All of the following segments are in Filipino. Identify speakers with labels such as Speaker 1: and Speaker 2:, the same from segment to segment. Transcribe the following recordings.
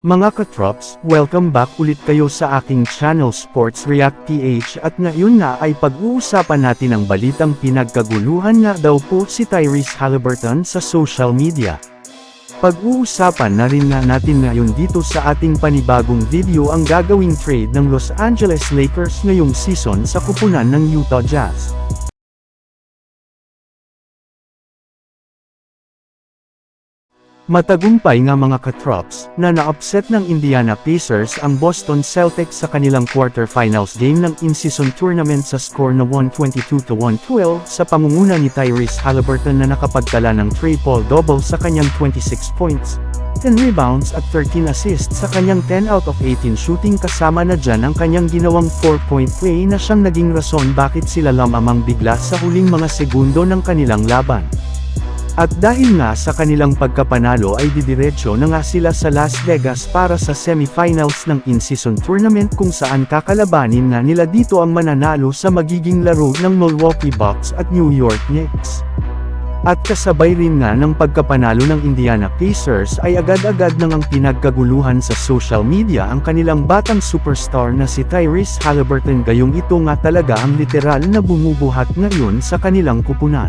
Speaker 1: Mga katrops, welcome back ulit kayo sa aking channel Sports React PH at ngayon na ay pag-uusapan natin ang balitang pinagkaguluhan nga daw po si Tyrese Halliburton sa social media. Pag-uusapan na rin nga natin ngayon dito sa ating panibagong video ang gagawing trade ng Los Angeles Lakers ngayong season sa kupunan ng Utah Jazz. Matagumpay nga mga katrops, na na-upset ng Indiana Pacers ang Boston Celtics sa kanilang quarterfinals game ng in-season tournament sa score na 122-112 sa pamunguna ni Tyrese Halliburton na nakapagtala ng triple-double sa kanyang 26 points, 10 rebounds at 13 assists sa kanyang 10 out of 18 shooting kasama na dyan ang kanyang ginawang 4-point play na siyang naging rason bakit sila lamamang bigla sa huling mga segundo ng kanilang laban. At dahil nga sa kanilang pagkapanalo ay didiretso na nga sila sa Las Vegas para sa semifinals ng in-season tournament kung saan kakalabanin na nila dito ang mananalo sa magiging laro ng Milwaukee Bucks at New York Knicks. At kasabay rin nga ng pagkapanalo ng Indiana Pacers ay agad-agad nang ang pinagkaguluhan sa social media ang kanilang batang superstar na si Tyrese Halliburton gayong ito nga talaga ang literal na bumubuhat ngayon sa kanilang kupunan.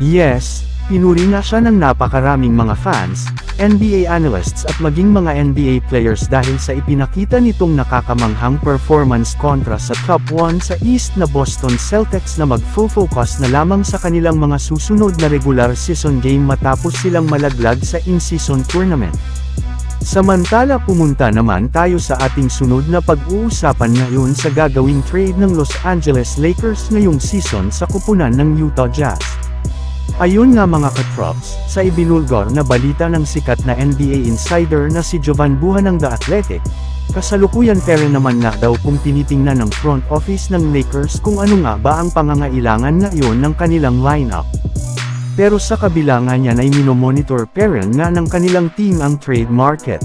Speaker 1: Yes, Pinuri na siya ng napakaraming mga fans, NBA analysts at maging mga NBA players dahil sa ipinakita nitong nakakamanghang performance kontra sa top 1 sa East na Boston Celtics na mag-focus na lamang sa kanilang mga susunod na regular season game matapos silang malaglag sa in-season tournament. Samantala pumunta naman tayo sa ating sunod na pag-uusapan ngayon sa gagawing trade ng Los Angeles Lakers ngayong season sa kupunan ng Utah Jazz. Ayun nga mga katrops, sa ibinulgor na balita ng sikat na NBA insider na si Jovan Buha ng The Athletic, kasalukuyan pera naman nga daw kung tinitingnan ng front office ng Lakers kung ano nga ba ang pangangailangan ngayon ng kanilang lineup. Pero sa kabila nga niyan ay minomonitor peren nga ng kanilang team ang trade market.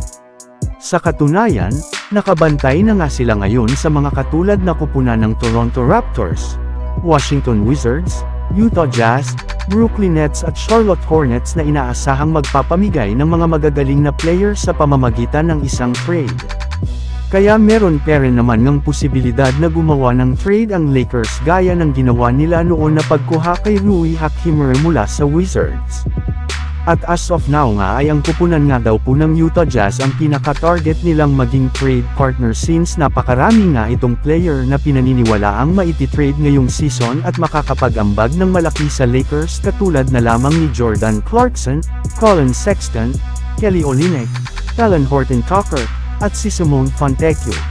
Speaker 1: Sa katunayan, nakabantay na nga sila ngayon sa mga katulad na kupunan ng Toronto Raptors, Washington Wizards, Utah Jazz, Brooklyn Nets at Charlotte Hornets na inaasahang magpapamigay ng mga magagaling na player sa pamamagitan ng isang trade. Kaya meron pa rin naman ng posibilidad na gumawa ng trade ang Lakers gaya ng ginawa nila noon na pagkuha kay Rui Hachimura mula sa Wizards. At as of now nga ay ang kupunan nga daw po ng Utah Jazz ang pinaka-target nilang maging trade partner since napakarami nga itong player na pinaniniwala ang maiti-trade ngayong season at makakapag-ambag ng malaki sa Lakers katulad na lamang ni Jordan Clarkson, Colin Sexton, Kelly Olynyk, Alan Horton Tucker, at si Simone Fontecchio.